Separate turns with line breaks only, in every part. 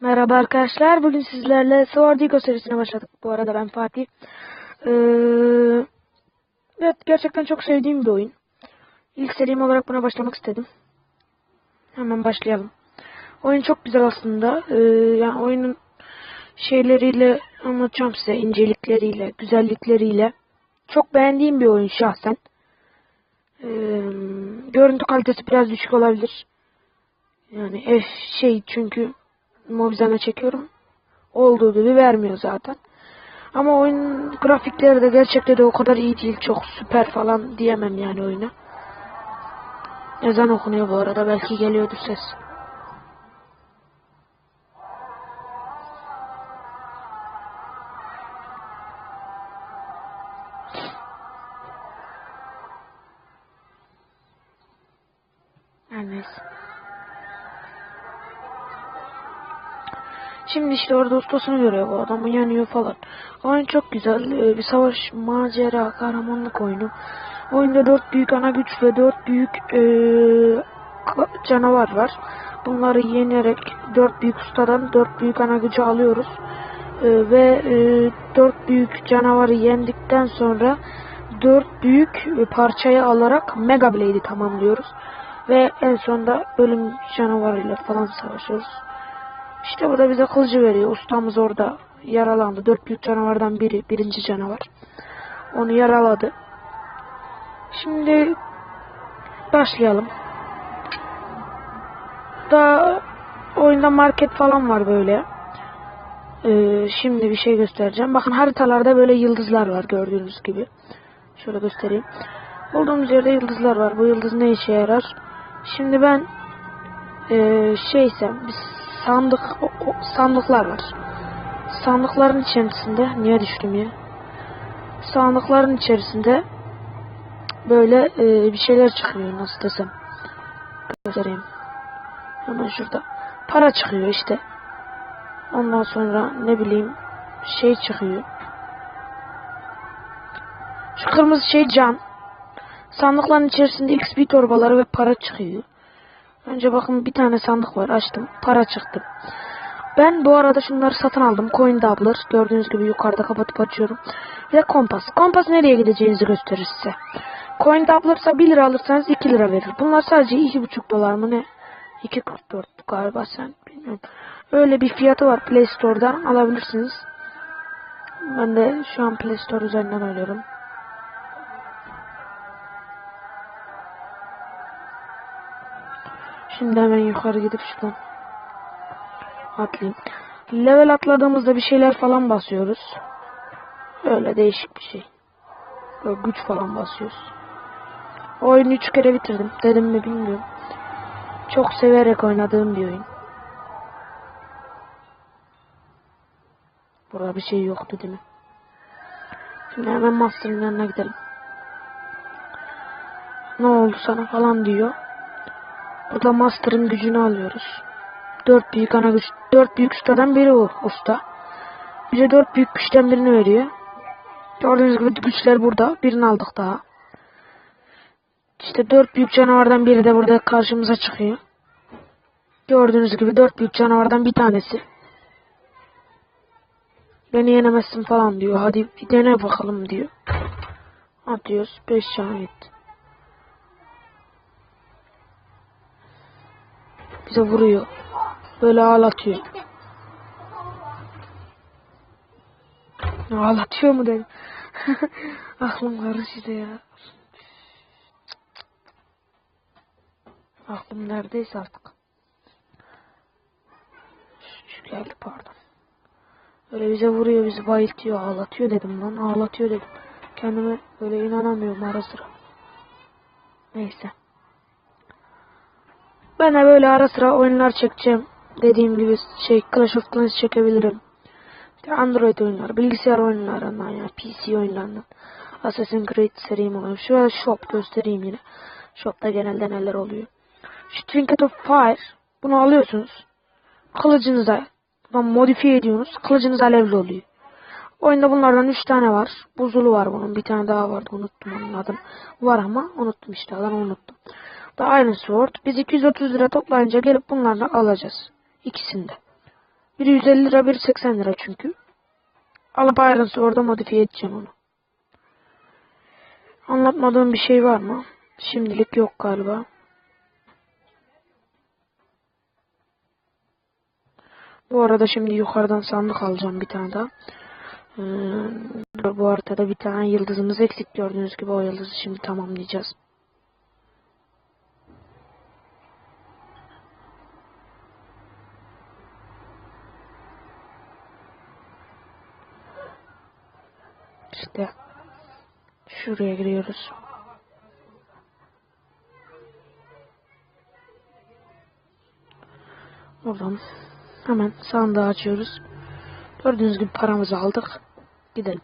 Merhaba arkadaşlar. Bugün sizlerle Sword Eagle serisine başladık. Bu arada ben Fatih. Ee, evet gerçekten çok sevdiğim bir oyun. İlk serim olarak buna başlamak istedim. Hemen başlayalım. Oyun çok güzel aslında. Ee, yani oyunun şeyleriyle anlatacağım size. incelikleriyle, güzellikleriyle. Çok beğendiğim bir oyun şahsen. Ee, görüntü kalitesi biraz düşük olabilir. Yani ev şey çünkü Mobizen'e çekiyorum. Olduğu gibi vermiyor zaten. Ama oyun grafikleri de gerçekten de o kadar iyi değil. Çok süper falan diyemem yani oyuna. Ezan okunuyor bu arada. Belki geliyordur ses. Her neyse. Şimdi işte orada ustasını görüyor bu adam yanıyor falan. Oyun çok güzel. Ee, bir savaş, macera, kahramanlık oyunu. Oyunda dört büyük ana güç ve dört büyük ee, canavar var. Bunları yenerek dört büyük ustadan dört büyük ana gücü alıyoruz. Ee, ve ee, dört büyük canavarı yendikten sonra dört büyük e, parçayı alarak Mega Blade'i tamamlıyoruz. Ve en sonunda ölüm canavarıyla falan savaşıyoruz. İşte burada bize kılıcı veriyor. Ustamız orada yaralandı. Dört büyük canavardan biri. Birinci canavar. Onu yaraladı. Şimdi başlayalım. Da oyunda market falan var böyle. Ee, şimdi bir şey göstereceğim. Bakın haritalarda böyle yıldızlar var gördüğünüz gibi. Şöyle göstereyim. Bulduğumuz yerde yıldızlar var. Bu yıldız ne işe yarar? Şimdi ben ee, şeysem sandık sandıklar var. Sandıkların içerisinde niye düştüm ya? Sandıkların içerisinde böyle e, bir şeyler çıkıyor nasıl desem. Göstereyim. Hemen şurada. Para çıkıyor işte. Ondan sonra ne bileyim şey çıkıyor. Şu kırmızı şey can. Sandıkların içerisinde XP torbaları ve para çıkıyor. Önce bakın bir tane sandık var açtım. Para çıktı. Ben bu arada şunları satın aldım. Coin Doubler. Gördüğünüz gibi yukarıda kapatıp açıyorum. De kompas. Kompas nereye gideceğinizi gösterir size. Coin Doubler ise 1 lira alırsanız 2 lira verir. Bunlar sadece 2,5 dolar mı ne? 2.44 galiba sen bilmiyorum. Öyle bir fiyatı var Play Store'dan alabilirsiniz. Ben de şu an Play Store üzerinden alıyorum. Şimdi hemen yukarı gidip şuradan atlayayım. Level atladığımızda bir şeyler falan basıyoruz. Öyle değişik bir şey. Böyle güç falan basıyoruz. Oyunu üç kere bitirdim. Dedim mi bilmiyorum. Çok severek oynadığım bir oyun. Burada bir şey yoktu değil mi? Şimdi hemen Master'ın yanına gidelim. Ne oldu sana falan diyor. Burada Master'ın gücünü alıyoruz. Dört büyük ana güç, dört büyük ustadan biri o usta. Bize dört büyük güçten birini veriyor. Gördüğünüz gibi güçler burada. Birini aldık daha. İşte dört büyük canavardan biri de burada karşımıza çıkıyor. Gördüğünüz gibi dört büyük canavardan bir tanesi. Beni yenemezsin falan diyor. Hadi bir dene bakalım diyor. Atıyoruz. Beş can Bize vuruyor. Böyle ağlatıyor. Ağlatıyor mu dedim. Aklım karıştı ya. Aklım neredeyse artık. Şu geldi pardon. Öyle bize vuruyor, bizi bayıltıyor, ağlatıyor dedim lan. Ağlatıyor dedim. Kendime böyle inanamıyorum ara sıra. Neyse. Ben de böyle ara sıra oyunlar çekeceğim. Dediğim gibi şey Clash of Clans çekebilirim. Android oyunları, bilgisayar oyunlarından yani PC oyunlarından. Assassin's Creed serim oluyor. Şöyle shop göstereyim yine. Shop'ta genelde neler oluyor. Şu Trinket of Fire. Bunu alıyorsunuz. Kılıcınıza modifiye ediyorsunuz. Kılıcınız alevli oluyor. Oyunda bunlardan 3 tane var. Buzulu var bunun. Bir tane daha vardı. Unuttum onun adını. Var ama unuttum işte. Adını unuttum. Da Iron Sword. Biz 230 lira toplayınca gelip bunlarla alacağız. İkisinde. Biri 150 lira, biri 80 lira çünkü. Alıp ayrıntısı orada modifiye edeceğim onu. Anlatmadığım bir şey var mı? Şimdilik yok galiba. Bu arada şimdi yukarıdan sandık alacağım bir tane daha. Ee, bu haritada bir tane yıldızımız eksik gördüğünüz gibi o yıldızı şimdi tamamlayacağız. İşte şuraya giriyoruz. Oradan hemen sandığı açıyoruz. Gördüğünüz gibi paramızı aldık. Gidelim.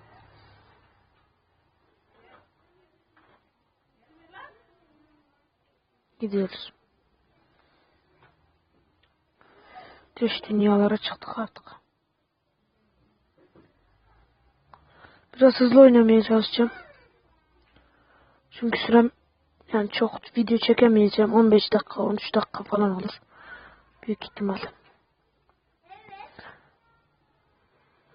Gidiyoruz. Dış dünyalara çıktık artık. Biraz hızlı oynamaya çalışacağım. Çünkü sürem yani çok video çekemeyeceğim. 15 dakika 13 dakika falan olur. Büyük ihtimal.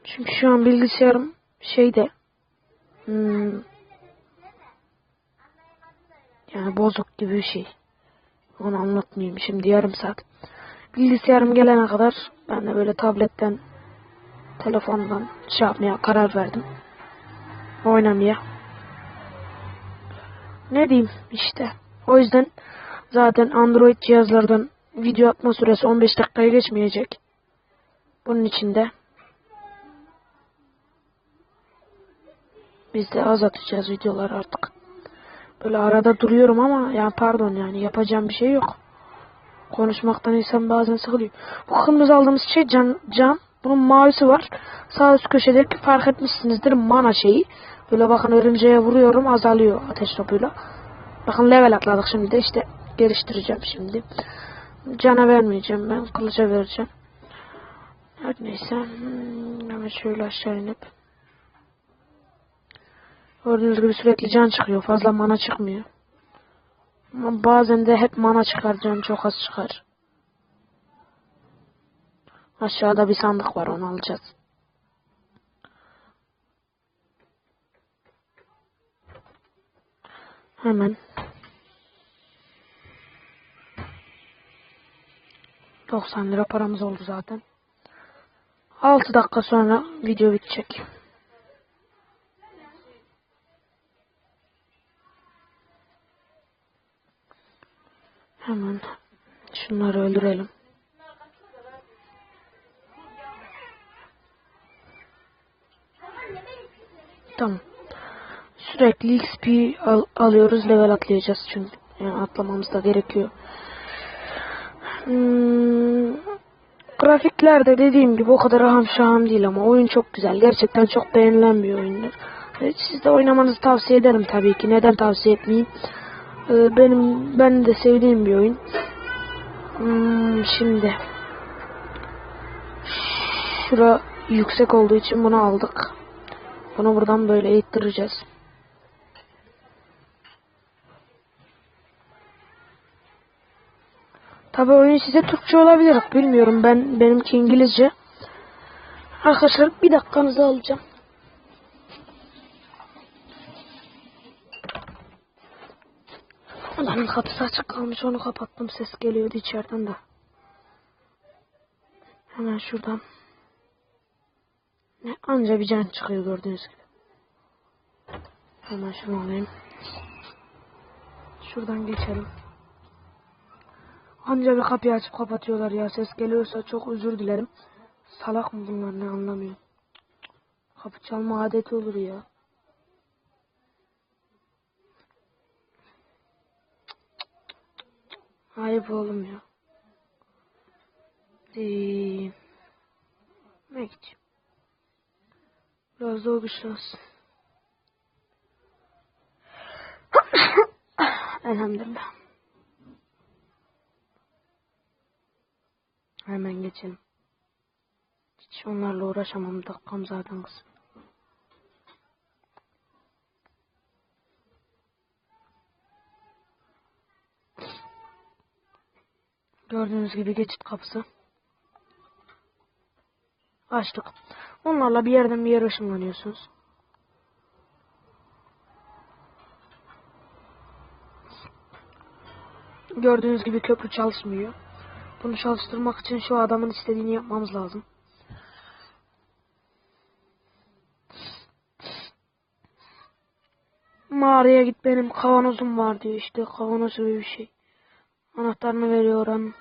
Çünkü şu an bilgisayarım şeyde hmm, yani bozuk gibi bir şey. Onu anlatmayayım şimdi yarım saat. Bilgisayarım gelene kadar ben de böyle tabletten telefondan şey yapmaya karar verdim. Oynamaya. Ne diyeyim işte. O yüzden zaten Android cihazlardan video atma süresi 15 dakikaya geçmeyecek. Bunun için de biz de az atacağız videolar artık. Böyle arada duruyorum ama ya pardon yani yapacağım bir şey yok. Konuşmaktan insan bazen sıkılıyor. Bu kırmızı aldığımız şey can, can. Bunun mavisi var. Sağ üst köşedeki fark etmişsinizdir mana şeyi. Böyle bakın örümceğe vuruyorum azalıyor ateş topuyla. Bakın level atladık şimdi de işte geliştireceğim şimdi. Cana vermeyeceğim ben kılıca vereceğim. Her neyse. Hmm, hemen şöyle aşağı inip. Gördüğünüz gibi sürekli can çıkıyor. Fazla mana çıkmıyor. Ama bazen de hep mana çıkar can çok az çıkar. Aşağıda bir sandık var onu alacağız. Hemen. 90 lira paramız oldu zaten. 6 dakika sonra video bitecek. Hemen şunları öldürelim. Tamam. Sürekli XP al alıyoruz. Level atlayacağız çünkü. Yani atlamamız da gerekiyor. Hmm, grafikler de dediğim gibi o kadar aham şaham değil ama oyun çok güzel. Gerçekten çok beğenilen bir oyundur. Evet, siz de oynamanızı tavsiye ederim tabii ki. Neden tavsiye etmeyeyim? Ee, benim ben de sevdiğim bir oyun. Hmm, şimdi şura yüksek olduğu için bunu aldık. Bunu buradan böyle ittireceğiz. Tabi oyun size Türkçe olabilir. Bilmiyorum ben benimki İngilizce. Arkadaşlar bir dakikanızı alacağım. Adamın kapısı açık kalmış onu kapattım ses geliyordu içeriden de. Hemen şuradan. Ne anca bir can çıkıyor gördüğünüz gibi. Hemen şunu alayım. Şuradan geçelim. Anca bir kapıyı açıp kapatıyorlar ya. Ses geliyorsa çok özür dilerim. Salak mı bunlar ne anlamıyorum. Kapı çalma adeti olur ya. Ayıp oğlum ya. Ee, ne Biraz zor bir şans. Elhamdülillah. Hemen geçelim. Hiç onlarla uğraşamam. Dakikam zaten kısa. Gördüğünüz gibi geçit kapısı. Açtık. Onlarla bir yerden bir yere ışınlanıyorsunuz. Gördüğünüz gibi köprü çalışmıyor. Bunu çalıştırmak için şu adamın istediğini yapmamız lazım. Mağaraya git benim kavanozum var diyor işte kavanoz gibi bir şey. Anahtarını veriyor oranın.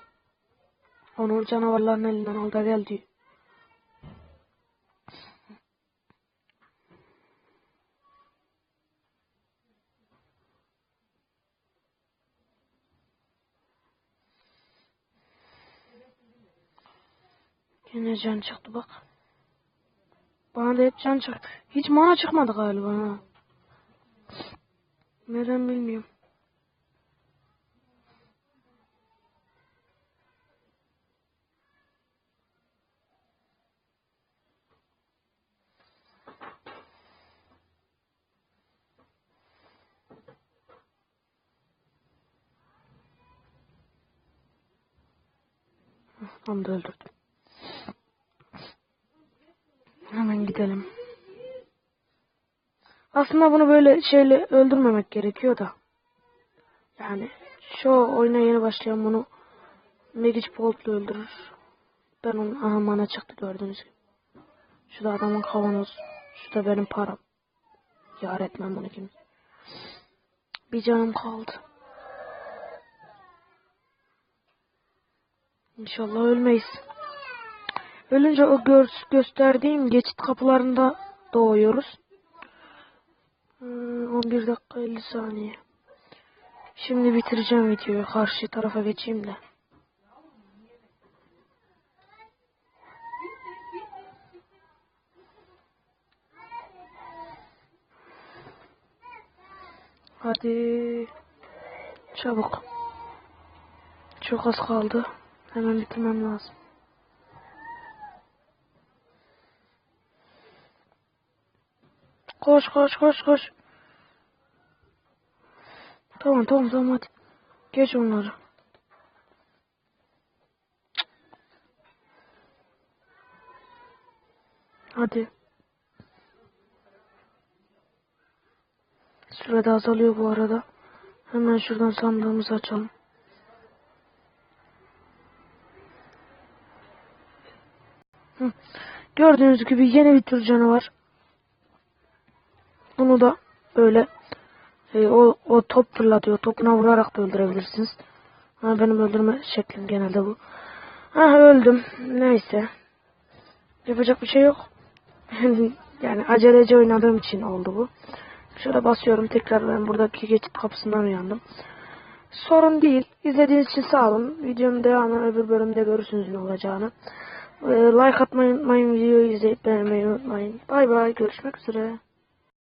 Onu canavarların elinden al da gel diyor. Yine can çıktı bak. Bana da hep can çıktı. Hiç mana çıkmadı galiba ha. Neden bilmiyorum. Onu da öldürdüm. Hemen gidelim. Aslında bunu böyle şeyle öldürmemek gerekiyor da. Yani şu oyuna yeni başlayan bunu Magic Bolt'la öldürür. Ben onun aha mana çıktı gördüğünüz gibi. Şu da adamın kavanoz. Şu da benim param. Yar etmem bunu kim. Bir canım kaldı. İnşallah ölmeyiz. Ölünce o gör gösterdiğim geçit kapılarında doğuyoruz. Hmm, 11 dakika 50 saniye. Şimdi bitireceğim videoyu. Karşı tarafa geçeyim de. Hadi. Çabuk. Çok az kaldı. Hemen bitirmem lazım. Koş koş koş koş. Tamam tamam tamam hadi. Geç onları. Hadi. Sürede azalıyor bu arada. Hemen şuradan sandığımızı açalım. Gördüğünüz gibi yeni bir tür canavar. Bunu da böyle e, o, o top fırlatıyor. Topuna vurarak da öldürebilirsiniz. Ha, benim öldürme şeklim genelde bu. Ha öldüm. Neyse. Yapacak bir şey yok. yani aceleci oynadığım için oldu bu. Şöyle basıyorum tekrar ben buradaki geçit kapısından uyandım. Sorun değil. İzlediğiniz için sağ olun. Videonun devamını öbür bölümde görürsünüz ne olacağını. Ee, like atmayı unutmayın. Videoyu izleyip beğenmeyi unutmayın. Bay bay. Görüşmek üzere.